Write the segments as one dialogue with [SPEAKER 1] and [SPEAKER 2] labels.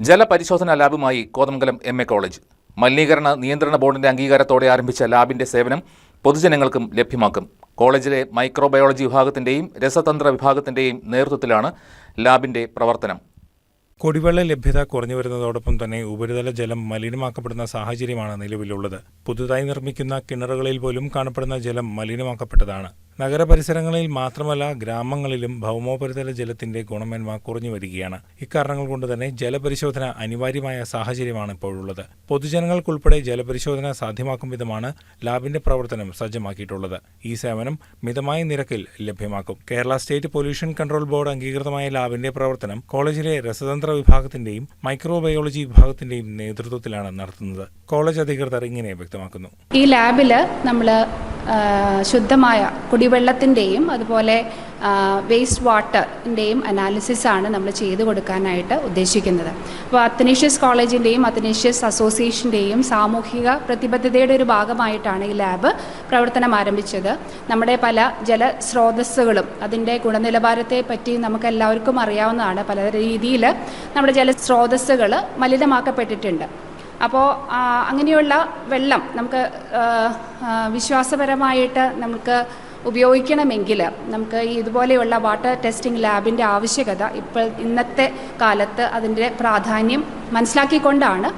[SPEAKER 1] ജലപരിശോധനാ ലാബുമായി Kothamangalam M A college. മലിനീകരണ നിയന്ത്രണ ബോർഡിന്റെ അംഗീകാരത്തോടെ ആരംഭിച്ച ലാബിന്റെ സേവനം പൊതുജനങ്ങൾക്കും ലഭ്യമാക്കും. കോളേജിലെ മൈക്രോബയോളജി വിഭാഗത്തിന്റെയും രസതന്ത്ര വിഭാഗത്തിന്റെയും നേതൃത്വത്തിലാണ് ലാബിന്റെ പ്രവർത്തനം.
[SPEAKER 2] കുടിവെള്ള ലഭ്യത കുറഞ്ഞു വരുന്നതോടൊപ്പം തന്നെ ഉപരിതല ജലം മലിനമാക്കപ്പെടുന്ന സാഹചര്യമാണ് നിലവിലുള്ളത്. പുതുതായി നിർമ്മിക്കുന്ന കിണറുകളിൽ പോലും കാണപ്പെടുന്ന ജലം മലിനമാക്കപ്പെട്ടതാണ്. നഗരപരിസരങ്ങളിൽ മാത്രമല്ല ഗ്രാമങ്ങളിലും ഭൗമോപരിതല ജലത്തിന്റെ ഗുണമേന്മ കുറഞ്ഞു വരികയാണ്. ഇക്കാരണങ്ങൾ കൊണ്ട് തന്നെ ജലപരിശോധന അനിവാര്യമായ സാഹചര്യമാണ് ഇപ്പോഴുള്ളത്. പൊതുജനങ്ങൾക്കുൾപ്പെടെ ജലപരിശോധന സാധ്യമാക്കും വിധമാണ് ലാബിന്റെ പ്രവർത്തനം സജ്ജമാക്കിയിട്ടുള്ളത്. ഈ സേവനം മിതമായ നിരക്കിൽ ലഭ്യമാക്കും. Kerala state pollution control board അംഗീകൃതമായ ലാബിന്റെ പ്രവർത്തനം കോളേജിലെ രസതന്ത്ര വിഭാഗത്തിന്റെയും മൈക്രോബയോളജി വിഭാഗത്തിന്റെയും നേതൃത്വത്തിലാണ് നടത്തുന്നത്. കോളേജ് അധികൃതർ ഇങ്ങനെ വ്യക്തമാക്കുന്നു.
[SPEAKER 3] ഈ ലാബിൽ നമ്മൾ ശുദ്ധമായ കുടിവെള്ളത്തിന്റെയും അതുപോലെ വേസ്റ്റ് വാട്ടറിന്റെയും അനാലിസിസ് ആണ് നമ്മൾ ചെയ്തു കൊടുക്കാനായിട്ട് ഉദ്ദേശിക്കുന്നത്. അപ്പോൾ അത്തനേഷ്യസ് കോളേജിന്റെയും അത്തനേഷ്യസ് അസോസിയേഷന്റെയും സാമൂഹിക പ്രതിബദ്ധതയുടെ ഒരു ഭാഗമായിട്ടാണ് ഈ ലാബ് പ്രവർത്തനം ആരംഭിച്ചത്. നമ്മുടെ പല ജലസ്രോതസ്സുകളും അതിന്റെ ഗുണനിലവാരത്തെ പറ്റി നമുക്ക് എല്ലാവർക്കും അറിയാവുന്നതാണ്. പല രീതിയിൽ നമ്മുടെ ജലസ്രോതസ്സുകൾ മലിനമാക്കപ്പെട്ടിട്ടുണ്ട്. അപ്പോൾ അങ്ങനെയുള്ള വെള്ളം നമുക്ക് വിശ്വാസപരമായിട്ട് നമുക്ക് ഉപയോഗിക്കണമെങ്കിൽ നമുക്ക് ഇതുപോലെയുള്ള വാട്ടർ ടെസ്റ്റിംഗ് ലാബിന്റെ ആവശ്യകത ഇപ്പോൾ ഇന്നത്തെ കാലത്ത് അതിന്റെ പ്രാധാന്യം മനസ്സിലാക്കിക്കൊണ്ടാണ്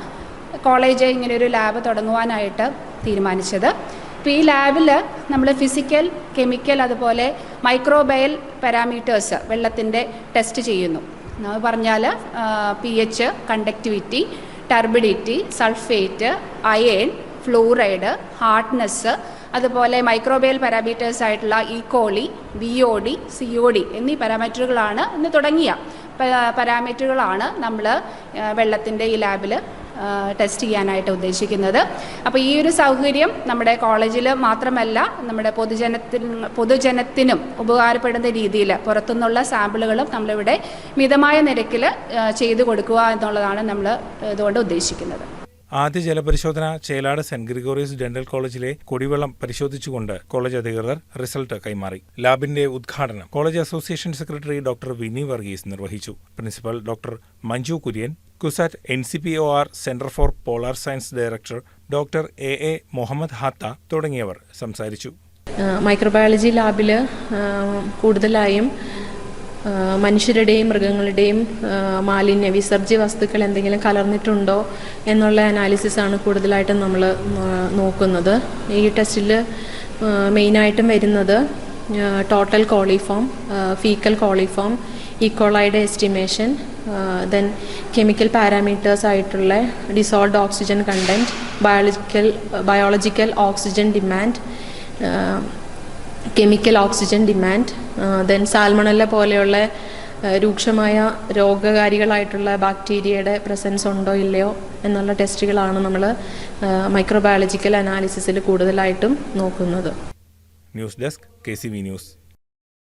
[SPEAKER 3] കോളേജ് ഒരു ലാബ് തുടങ്ങുവാനായിട്ട് തീരുമാനിച്ചത്. ഇപ്പോൾ ഈ ലാബിൽ നമ്മൾ ഫിസിക്കൽ കെമിക്കൽ അതുപോലെ മൈക്രോബയൽ പാരാമീറ്റേഴ്സ് വെള്ളത്തിന്റെ ടെസ്റ്റ് ചെയ്യുന്നു. പറഞ്ഞാൽ P H conductivity turbidity sulphate iron fluoride hardness അതുപോലെ മൈക്രോബയൽ പാരാമീറ്റേഴ്സ് ആയിട്ടുള്ള E coli B O D C O D എന്നീ പാരാമീറ്ററുകളാണ് ഇന്ന് തുടങ്ങിയ പാരാമീറ്ററുകളാണ് നമ്മൾ വെള്ളത്തിന്റെ ഈ ലാബിൽ ടെസ്റ്റ് ചെയ്യാനായിട്ട് ഉദ്ദേശിക്കുന്നത്. അപ്പോൾ ഈ ഒരു സൗകര്യം നമ്മുടെ കോളേജിൽ മാത്രമല്ല നമ്മുടെ പൊതുജനത്തിന് പൊതുജനത്തിനും ഉപകാരപ്പെടുന്ന രീതിയിൽ പുറത്തുനിന്നുള്ള സാമ്പിളുകളും നമ്മളിവിടെ മിതമായ നിരക്കിൽ ചെയ്തു കൊടുക്കുക എന്നുള്ളതാണ് നമ്മൾ ഇതുകൊണ്ട് ഉദ്ദേശിക്കുന്നത്.
[SPEAKER 2] ആദ്യ ജലപരിശോധന ചേലാട് സെന്റ് ഗ്രിഗോറിയസ് ഡെന്റൽ കോളേജിലെ കുടിവെള്ളം പരിശോധിച്ചുകൊണ്ട് കോളേജ് അധികൃതർ റിസൾട്ട് കൈമാറി. ലാബിന്റെ ഉദ്ഘാടനം college association secretary doctor Vini Varghese നിർവഹിച്ചു. Principal doctor Manju Kurian CUSAT N C P O R centre for polar science director doctor A A Muhammad Hatha തുടങ്ങിയവർ സംസാരിച്ചു.
[SPEAKER 4] മൈക്രോബയോളജി ലാബിൽ കൂടുതലായും മനുഷ്യരുടെയും മൃഗങ്ങളുടെയും മാലിന്യ വിസർജ്യ വസ്തുക്കൾ എന്തെങ്കിലും കലർന്നിട്ടുണ്ടോ എന്നുള്ള അനാലിസിസ് ആണ് കൂടുതലായിട്ടും നമ്മൾ നോക്കുന്നത്. ഈ ടെസ്റ്റിൽ മെയിനായിട്ടും വരുന്നത് ടോട്ടൽ കോളിഫോം ഫീക്കൽ കോളിഫോം ഈക്കോളൈഡ് എസ്റ്റിമേഷൻ ദെൻ കെമിക്കൽ പാരാമീറ്റേഴ്സ് ആയിട്ടുള്ള dissolved oxygen content biological biological oxygen demand chemical oxygen demand then salmonella പോലെയുള്ള രൂക്ഷമായ രോഗകാരികളായിട്ടുള്ള ബാക്ടീരിയയുടെ പ്രസൻസ് ഉണ്ടോ ഇല്ലയോ എന്നുള്ള ടെസ്റ്റുകളാണ് നമ്മൾ മൈക്രോബയോളജിക്കൽ അനാലിസിസിൽ കൂടുതലായിട്ടും നോക്കുന്നത്.
[SPEAKER 2] News desk K C V news.